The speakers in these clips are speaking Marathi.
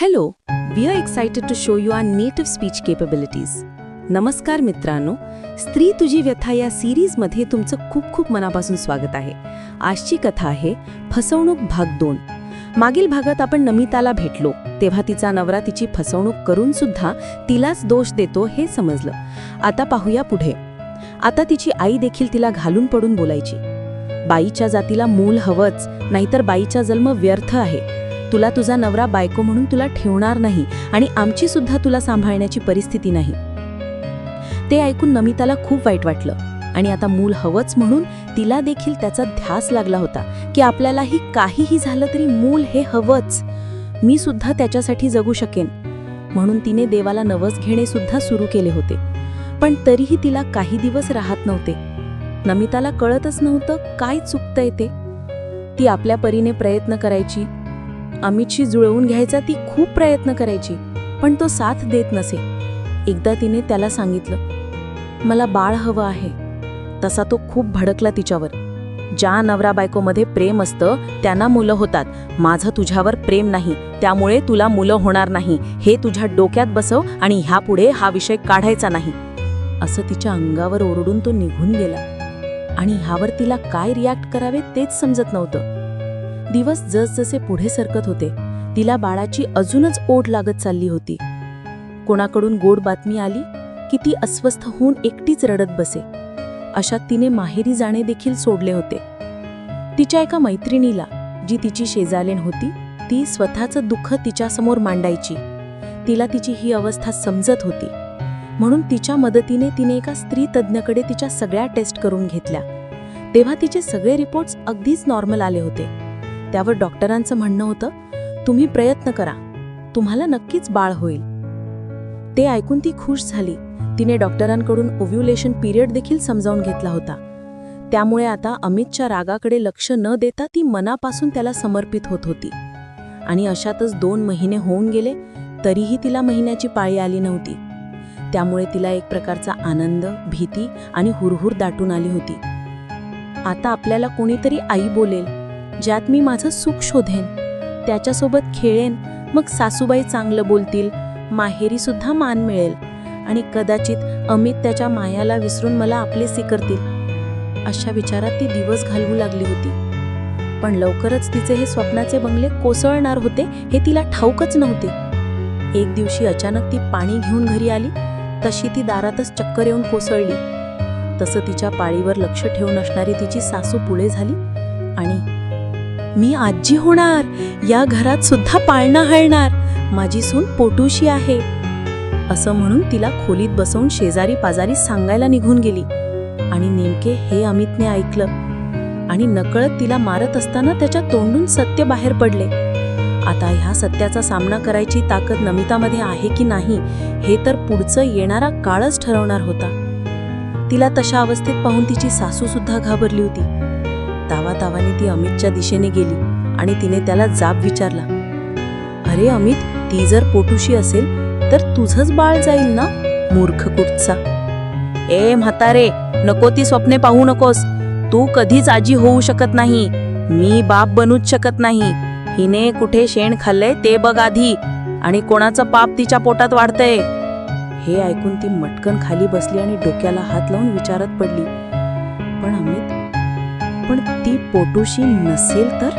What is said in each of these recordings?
Hello we are excited to show you are native speech capabilities नमस्कार मित्रांनो स्त्री तुझी व्यथा या सिरीजमध्ये तुमचं खूप खूप मनापासून स्वागत आहे. आजची कथा आहे फसवणूक भाग दोन. मागील भागात आपण नमिताला भेटलो तेव्हा तिचा नवरा तिची फसवणूक करून सुद्धा तिलाच दोष देतो हे समजलं. आता पाहूया पुढे. आता तिची आई देखील तिला घालून पडून बोलायची. बाईच्या जातीला मूल हवंच नाहीतर बाईचा जन्म व्यर्थ आहे. तुला तुझा नवरा बायको म्हणून तुला ठेवणार नाही आणि आमची सुद्धा तुला सांभाळण्याची परिस्थिती नाही. ते ऐकून नमिताला खूप वाईट वाटलं आणि आता मूल हवंच म्हणून तिला देखील त्याचा ध्यास लागला होता की आपल्यालाही काहीही झालं तरी मूल हे हवंच. मी सुद्धा त्याच्यासाठी जगू शकेन. म्हणून तिने देवाला नवस घेणे सुद्धा सुरू केले होते. पण तरीही तिला काही दिवस राहत नव्हते. नमिताला कळतच नव्हतं काय चुकतंय ते. ती आपल्या परीने प्रयत्न करायची अमितशी जुळवून घ्यायचा ती खूप प्रयत्न करायची पण तो साथ देत नसे. एकदा तिने त्याला सांगितलं मला बाळ हवं आहे. तसा तो खूप भडकला तिच्यावर. ज्या नवरा बायकोमध्ये प्रेम असतं त्यांना मुलं होतात. माझं तुझ्यावर प्रेम नाही त्यामुळे तुला मुलं होणार नाही. हे तुझ्या डोक्यात बसव आणि ह्यापुढे हा विषय काढायचा नाही. असं तिच्या अंगावर ओरडून तो निघून गेला. आणि ह्यावर तिला काय रिॲक्ट करावे तेच समजत नव्हतं. दिवस जसजसे पुढे सरकत होते तिला बाळाची अजूनच ओढ लागत चालली होती. कोणाकडून गोड बातमी आली की ती अस्वस्थ होऊन एकटीच रडत बसे. अशात तिने माहेरी जाणे देखील सोडले होते. तिच्या एका मैत्रिणीला जी तिची शेजालेन होती ती स्वतःचं दुःख तिच्यासमोर मांडायची. तिला तिची ही अवस्था समजत होती. म्हणून तिच्या मदतीने तिने एका स्त्री तज्ज्ञकडे तिच्या सगळ्या टेस्ट करून घेतल्या. तेव्हा तिचे सगळे रिपोर्ट्स अगदीच नॉर्मल आले होते. त्यावर डॉक्टरांचं म्हणणं होतं तुम्ही प्रयत्न करा. तुम्हाला नक्कीच बाळ होईल. ते ऐकून ती खुश झाली. तिने डॉक्टरांकडून ओव्ह्युलेशन पिरियड देखील समजावून घेतला होता. त्यामुळे आता अमितच्या रागाकडे लक्ष न देता ती मनापासून त्याला समर्पित होत होती. आणि अशातच दोन महिने होऊन गेले तरीही तिला महिन्याची पाळी आली नव्हती. त्यामुळे तिला एक प्रकारचा आनंद भीती आणि हुरहुर दाटून आली होती. आता आपल्याला कोणीतरी आई बोलेल. ज्यात मी माझं सुख शोधेन. त्याच्यासोबत खेळेन. मग सासूबाई चांगलं बोलतील. माहेरी सुद्धा मान मिळेल. आणि कदाचित अमित त्याच्या मायाला विसरून मला आपलेसे करतील अशा विचारात ती दिवस घालवू लागली होती. पण लवकरच तिचे हे स्वप्नाचे बंगले कोसळणार होते हे तिला ठाऊकच नव्हते. एक दिवशी अचानक ती पाणी घेऊन घरी आली. तशी ती दारातच चक्कर येऊन कोसळली. तसं तिच्या पाळीवर लक्ष ठेवून असणारी तिची सासू पुढे झाली. आणि मी आजी होणार. या घरात सुद्धा पाळणा हळणार माझी सून पोटूशी आहे. असं म्हणून तिला खोलीत बसवून शेजारी पाजारी सांगायला निघून गेली. आणि नेमके हे अमितने ऐकलं. आणि नकळत तिला मारत असताना त्याच्या तोंडून सत्य बाहेर पडले. आता ह्या सत्याचा सामना करायची ताकद नमितामध्ये आहे की नाही हे तर पुढचं येणारा काळच ठरवणार होता. तिला तशा अवस्थेत पाहून तिची सासू सुद्धा घाबरली होती. तावा तावाने ती अमितच्या दिशेने गेली आणि तिने त्याला जाब विचारला. अरे अमित ती जर पोटूशी असेल तर तुझंच बाळ जाईल ना मूर्ख कुठचा? ए म्हातारे नको ती स्वप्ने पाहू नकोस. तू कधीच आजी होऊ शकत नाही. मी बाप बनूच शकत नाही. हिने कुठे शेण खाल्लंय ते बघ आधी. आणि कोणाचं पाप तिच्या पोटात वाढतंय. हे ऐकून ती मटकन खाली बसली आणि डोक्याला हात लावून विचारत पडली. पण अमित ती पोटूशी नसेल तर?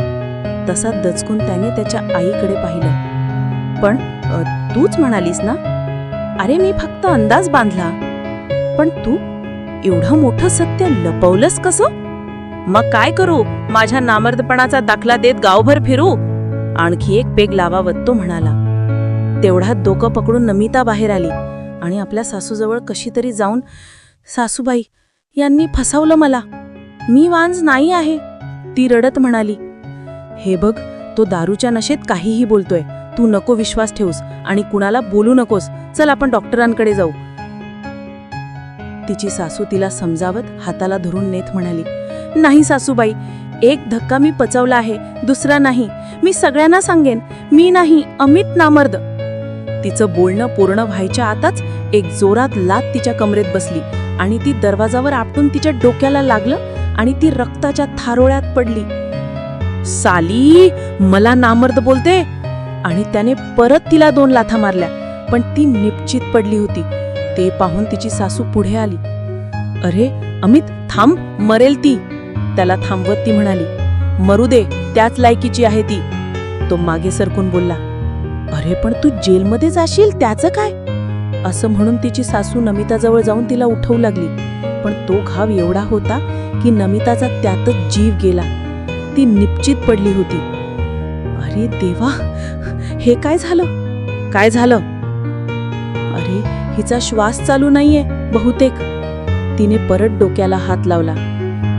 तसा दचकून त्याने त्याच्या आईकडे पाहिलं. पण तूच म्हणालीस ना? अरे मी फक्त अंदाज बांधला. पण तू एवढं मोठं सत्य लपवलंस कसं? मग काय करू? माझ्या नामर्दपणाचा दाखला देत गावभर फिरू? आणखी एक पेग लावावत तो म्हणाला. तेवढ्यात डोकं पकडून नमिता बाहेर आली आणि आपल्या सासूजवळ कशी तरी जाऊन सासूबाई यांनी फसवलं मला. मी वांज नाही आहे. ती रडत म्हणाली हे बघ तो दारूच्या नशेत काहीही बोलतोय. तू नको विश्वास ठेवूस आणि कुणाला बोलू नकोस. चल आपण डॉक्टरांकडे जाऊ. तिची सासू तिला समजावत हाताला धरून नेत म्हणाली नाही सासूबाई एक धक्का मी पचवला आहे दुसरा नाही. मी सगळ्यांना सांगेन. मी नाही अमित नामर्द. तिचं बोलणं पूर्ण व्हायच्या आताच एक जोरात लात तिच्या कमरेत बसली आणि ती दरवाजावर आपटून तिच्या डोक्याला लागलं आणि ती रक्ताच्या थारोळ्यात पडली. साली मला नामर्द बोलते. आणि त्याने परत तिला दोन लाथा मारल्या पण ती निपचित पडली होती. ते पाहून तिची सासू पुढे आली. अरे अमित थांब मरेल ती. त्याला थांबवत ती म्हणाली मरू दे त्याच लायकीची आहे ती. तो मागे सरकून बोलला अरे पण तू जेलमध्ये जाशील त्याचं काय? असं म्हणून तिची सासू नमिताजवळ जाऊन तिला उठवू लागली. पण तो घाव एवढा होता की नमिताचा त्यातच जीव गेला. ती निपचित पडली होती. अरे देवा हे काय झालं? काय झालं? अरे हिचा श्वास चालू नाहीये बहुतेक. तिने परत डोक्याला हात लावला.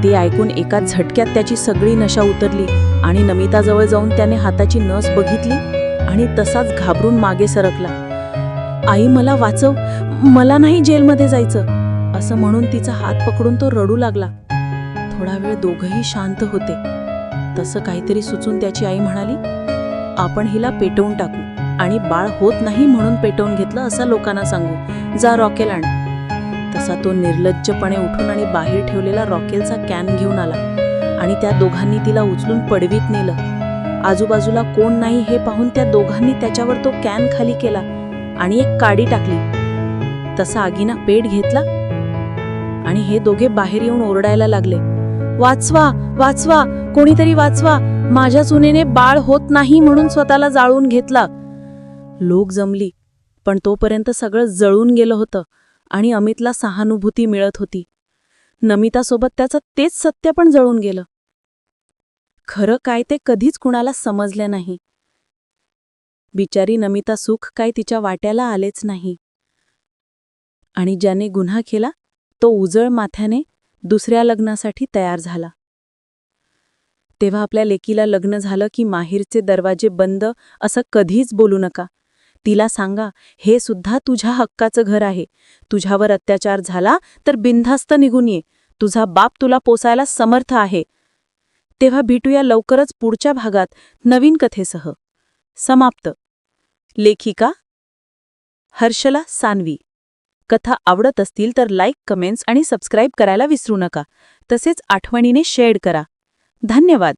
ते ऐकून एका झटक्यात त्याची सगळी नशा उतरली आणि नमिताजवळ जाऊन त्याने हाताची नस बघितली आणि तसाच घाबरून मागे सरकला. आई मला वाचव. मला नाही जेलमध्ये जायचं. असं म्हणून तिचा हात पकडून तो रडू लागला. थोडा वेळ दोघंही शांत होते. तसं काहीतरी सुचून त्याची आई म्हणाली आपण हिला पेटवून टाकू आणि बाळ होत नाही म्हणून पेटवून घेतलं असं लोकांना सांगू. जा रॉकेल आण. तसा तो निर्लज्जपणे उठून आणि बाहेर ठेवलेला रॉकेलचा कॅन घेऊन आला आणि त्या दोघांनी तिला उचलून पडवीत नेलं. आजूबाजूला कोण नाही हे पाहून त्या दोघांनी त्याच्यावर तो कॅन खाली केला आणि एक काडी टाकली. तसा आगीना पेट घेतला आणि हे दोघे बाहेर येऊन ओरडायला लागले. वाचवा वाचवा कोणीतरी वाचवा. माझ्या सुनेने बाळ होत नाही म्हणून स्वतःला जाळून घेतला. लोक जमली पण तोपर्यंत सगळं जळून गेलं होतं आणि अमितला सहानुभूती मिळत होती. नमितासोबत त्याचं तेच सत्य पण जळून गेलं. खरं काय ते कधीच कुणाला समजले नाही. बिचारी नमिता सुख काय तिच्या वाट्याला आलेच नाही. आणि ज्याने गुन्हा केला तो उजळ माथ्याने दुसऱ्या लग्नासाठी तयार झाला. तेव्हा आपल्या लेकीला लग्न झालं की माहीरचे दरवाजे बंद असं कधीच बोलू नका. तिला सांगा हे सुद्धा तुझ्या हक्काचं घर आहे. तुझ्यावर अत्याचार झाला तर बिनधास्त निघून ये. तुझा बाप तुला पोसायला समर्थ आहे. तेव्हा भेटूया लवकरच पुढच्या भागात नवीन कथेसह. समाप्त. लेखिका हर्षला सानवी. कथा आवडत असतील तर लाईक कमेंट्स आणि सबस्क्राईब करायला विसरू नका. तसेच आठवणीने शेअर करा. धन्यवाद.